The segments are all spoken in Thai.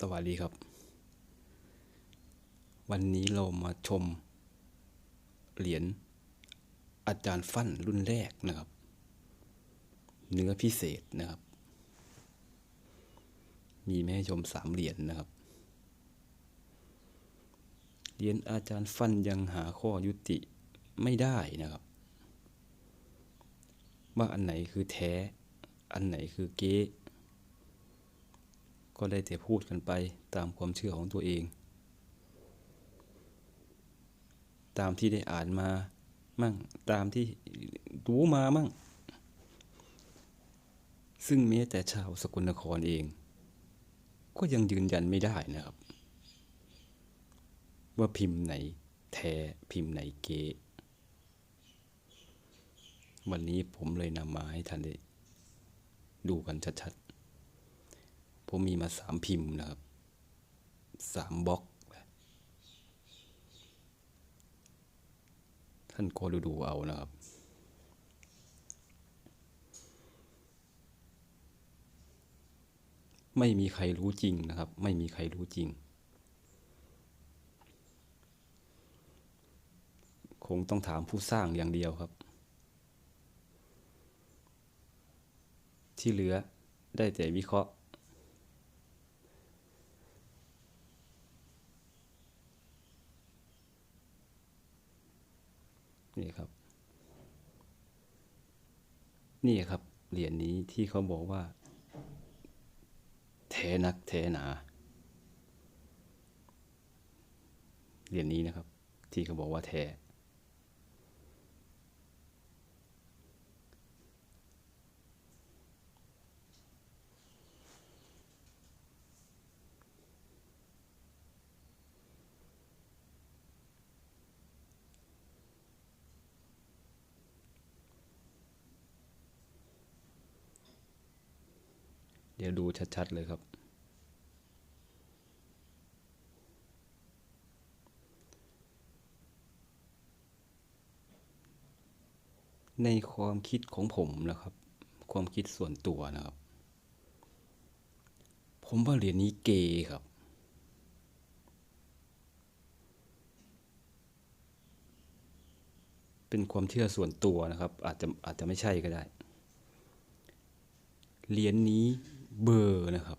สวัสดีครับ วันนี้เรามาชม เหรียญอาจารย์ฟั่นรุ่นแรกนะครับ เนื้อพิเศษนะครับ มีแมาให้ชมสามเหรียญนะครับ เหรียญอาจารย์ฟั่นยังหาข้อยุติไม่ได้นะครับ ว่าอันไหนคือแท้ อันไหนคือเก๊ ก็ได้แต่พูดกันไปตามความเชื่อของตัวเอง ตามที่ได้อ่านมามั่งตามที่รู้มามั่ง ซึ่งแม้แต่ชาวสกลนครเอง ก็ยังยืนยันไม่ได้นะครับ ว่าพิมพ์ไหนแท้พิมพ์ไหนเก๊วันนี้ผมเลยนำมาให้ท่านได้ดูกันชัดๆ ผมมีมาสามพิมพ์นะครับสามบล็อกท่านก็ดูดูเอานะครับ ไม่มีใครรู้จริงนะครับ ไม่มีใครรู้จริง คงต้องถามผู้สร้างอย่างเดียวครับ ที่เหลือได้แต่วิเคราะห์ นี่ครับ นี่ครับ เหรียญนี้ที่เขาบอกว่าแท้นักแท้หนา เหรียญนี้นะครับ ที่เขาบอกว่าแท เดี๋ยวดูชัดๆเลยครับ ในความคิดของผมนะครับ ความคิดส่วนตัวนะครับ ผมว่าเหรียญนี้เกย์ครับ เป็นความเชื่อส่วนตัวนะครับ อาจจะอาจจะไม่ใช่ก็ได้เหรียญนี้ เบอร์นะครับ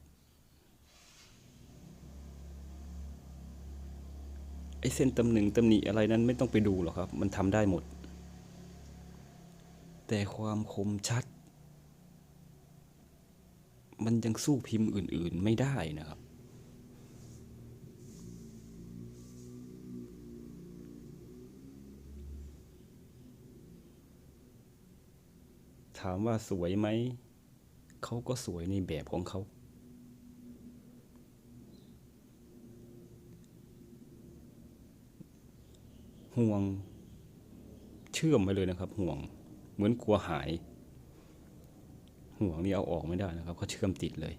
ไอเส้นตำหนึ่งตำหนิอะไรนั้นไม่ต้องไปดูหรอกครับ มันทำได้หมด แต่ความคมชัด มันยังสู้พิมพ์อื่น ๆ ไม่ได้นะครับ ถามว่าสวยไหม เขาก็สวยในแบบของเขา ห่วง เชื่อมไปเลยนะครับ ห่วง เหมือนกลัวหาย ห่วงนี่เอาออกไม่ได้นะครับเขาเชื่อมติดเลย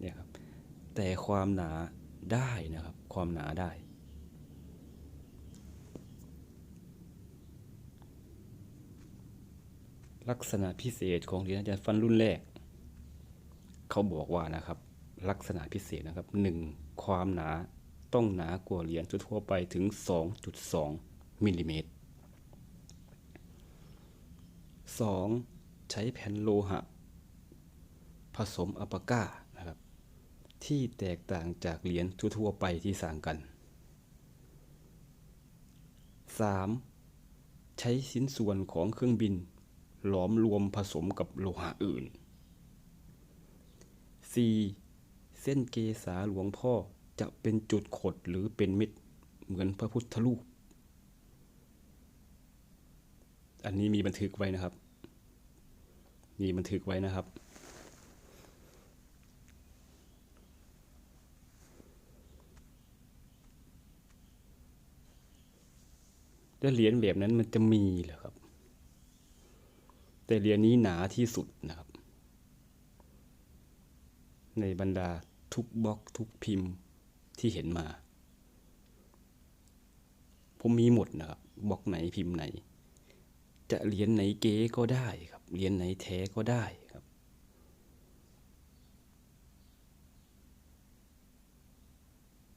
เนี่ยครับ แต่ความหนาได้นะครับ ความหนาได้ ลักษณะพิเศษของเหรียญอาจารย์ฟันรุ่นแรก เขาบอกว่านะครับ ลักษณะพิเศษนะครับหนึ่งความหนาต้องหนากว่าเหรียญทั่วไปถึง 2.2มิลลิเมตร 2. ใช้แผ่นโลหะ ผสมอัปาก้านะครับ ที่แตกต่างจากเหรียญทั่วๆไปที่สร้างกัน 3. ใช้ชิ้นส่วนของเครื่องบิน หลอมรวมผสมกับโลหะอื่น 4. เส้นเกษาหลวงพ่อจะเป็นจุดขดหรือเป็นมิดเหมือนพระพุทธรูป อันนี้มีบันทึกไว้นะครับ มีบันทึกไว้นะครับ แล้วเหรียญแบบนั้นมันจะมีเหรอครับ แต่เรียญนี้หนาที่สุดนะครับ ในบรรดาทุกบล็อกทุกพิมพ์ที่เห็นมา ผมมีหมดนะครับบล็อกไหนพิมพ์ไหน จะเรียนไหนเก๋ก็ได้ครับเรียนไหนแท้ก็ได้ครับ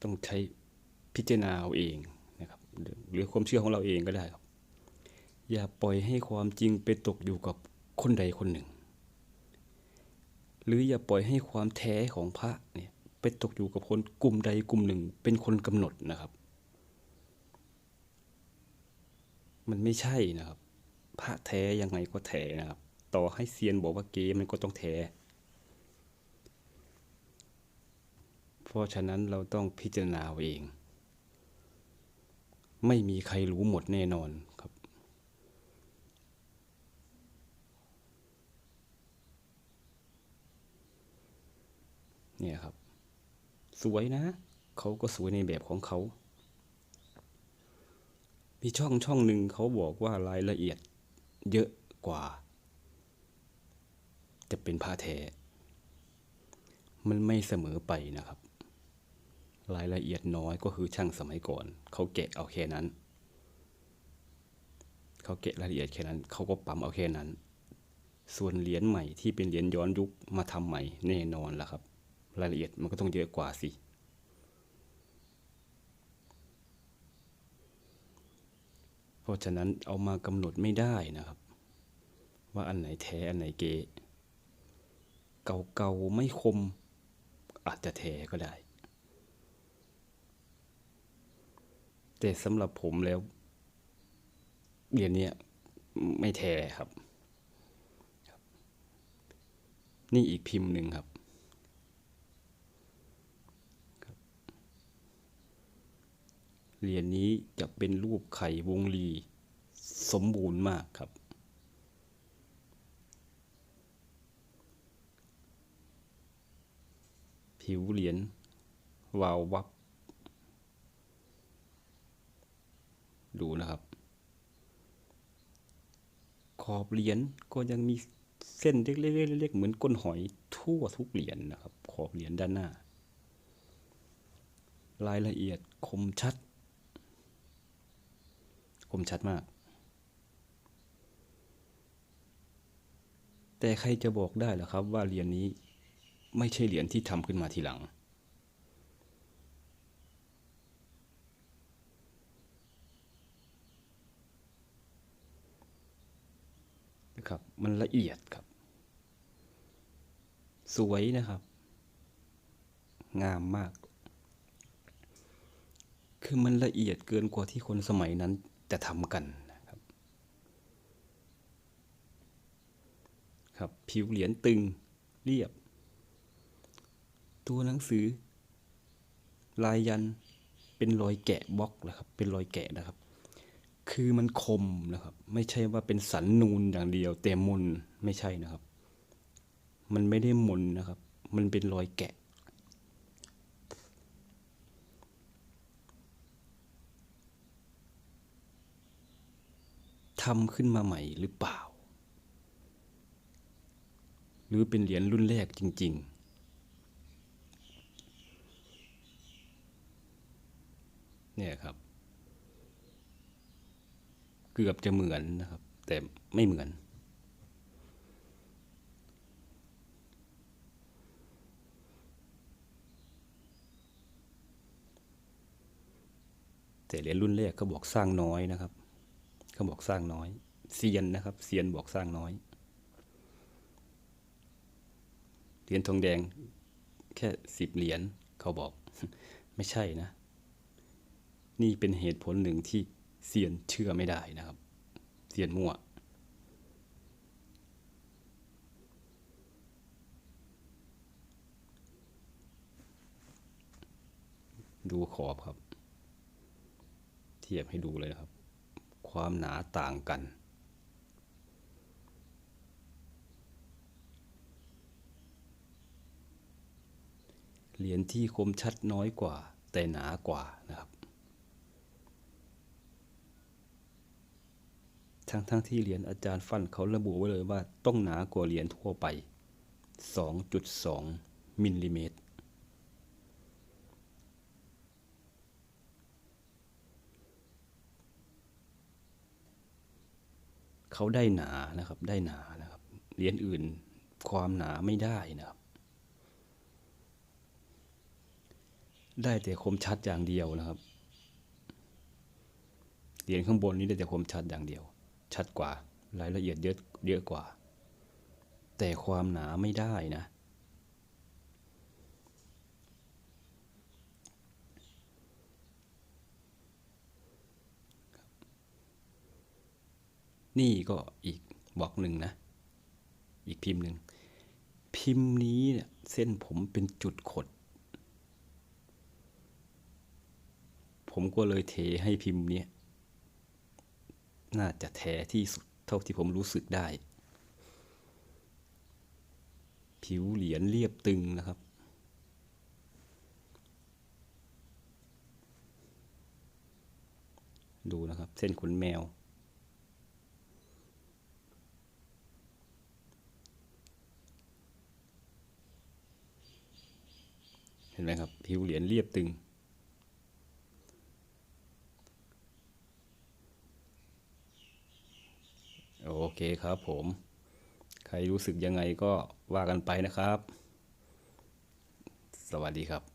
ต้องใช้พิจารณาเอาเองนะครับหรือความเชื่อของเราเองก็ได้ครับ อย่าปล่อยให้ความจริงไปตกอยู่กับคนใดคนหนึ่ง หรืออย่าปล่อยให้ความแท้ของพระเนี่ยไปตกอยู่กับคนกลุ่มใดกลุ่มหนึ่ง เป็นคนกำหนดนะครับ มันไม่ใช่นะครับ พระแท้ยังไงก็แท้นะครับ ต่อให้เซียนบอกว่าเกมันก็ต้องแท้เพราะฉะนั้นเราต้องพิจารณาเอาเองไม่มีใครรู้หมดแน่นอนครับ เนี่ยครับ สวยนะ เขาก็สวยในแบบของเขา มีช่องช่องหนึ่งเขาบอกว่ารายละเอียดเยอะกว่า จะเป็นผ้าแท้ มันไม่เสมอไปนะครับ รายละเอียดน้อยก็คือช่างสมัยก่อน เขาแกะเอาแค่นั้น เขาแกะรายละเอียดแค่นั้น เขาก็ปั๊มเอาแค่นั้นส่วนเหรียญใหม่ที่เป็นเหรียญย้อนยุคมาทำใหม่แน่นอนแล้วครับ รายละเอียดมันก็ต้องเยอะกว่าสิ เพราะฉะนั้นเอามากำหนดไม่ได้นะครับ ว่าอันไหนแท้อันไหนเก๊เก่าๆไม่คม อาจจะแท้ก็ได้ แต่สำหรับผมแล้วเรียญเนี้ยไม่แท้ครับ นี่อีกพิมพ์หนึ่งครับ เหรียญนี้จะเป็นรูปไข่วงลีสมบูรณ์มากครับ ผิวเหรียญวาววับ ดูนะครับ ขอบเหรียญก็ยังมีเส้นเล็กๆๆๆเหมือนก้นหอยทั่วทุกเหรียญนะครับ ขอบเหรียญด้านหน้า รายละเอียดคมชัด คมชัดมาก แต่ใครจะบอกได้ล่ะครับว่าเหรียญนี้ไม่ใช่เหรียญที่ทำขึ้นมาทีหลัง นะครับ มันละเอียดครับ สวยนะครับ งามมาก คือมันละเอียดเกินกว่าที่คนสมัยนั้น จะทำกันนะครับครับผิวเหรียญตึงเรียบ ตัวหนังสือ ลายยันเป็นรอยแกะบล็อกนะครับ เป็นรอยแกะนะครับ คือมันคมนะครับ ไม่ใช่ว่าเป็นสันนูนอย่างเดียว แต่มนไม่ใช่นะครับ มันไม่ได้มนนะครับ มันเป็นรอยแกะำขึ้นมาใหม่หรือเปล่า หรือเป็นเหรียญรุ่นแรกจริง ๆเนี่ยครับ เกือบจะเหมือนนะครับ แต่ไม่เหมือน แต่เหรียญรุ่นแรกเขาบอกสร้างน้อยนะครับ เขาบอกสร้างน้อยเซียนนะครับเซียนบอกสร้างน้อยเหรียญทองแดงแค่สิบเหรียญเขาบอก ไม่ใช่นะ นี่เป็นเหตุผลหนึ่งที่เซียนเชื่อไม่ได้นะครับเซียนมั่วดูขอบครับ เทียบให้ดูเลยนะครับ ความหนาต่างกัน เหรียญที่คมชัดน้อยกว่า แต่หนากว่านะครับ ทั้งทั้งที่เหรียญอาจารย์ฟันเขาระบุไว้เลยว่าต้องหนากว่าเหรียญทั่วไป 2.2มิลลิเมตร เขาได้หนานะครับ ได้หนานะครับ เหรียญอื่นความหนาไม่ได้นะครับ ได้แต่คมชัดอย่างเดียวนะครับ เหรียญข้างบนนี้ได้แต่คมชัดอย่างเดียว ชัดกว่ารายละเอียดเยอะเยอะกว่า แต่ความหนาไม่ได้นะ นี่ก็อีกบอกหนึ่งนะ อีกพิมพ์หนึ่ง พิมพ์นี้เนี่ยเส้นผมเป็นจุดขด ผมก็เลยเทให้พิมพ์นี้น่าจะแท้ที่สุดเท่าที่ผมรู้สึกได้ ผิวเหรียญเรียบตึงนะครับดูนะครับ เส้นขนแมว ห็นไหมครับผิวเหรียญเรียบตึง โอเคครับผม ใครรู้สึกยังไงก็ว่ากันไปนะครับ สวัสดีครับ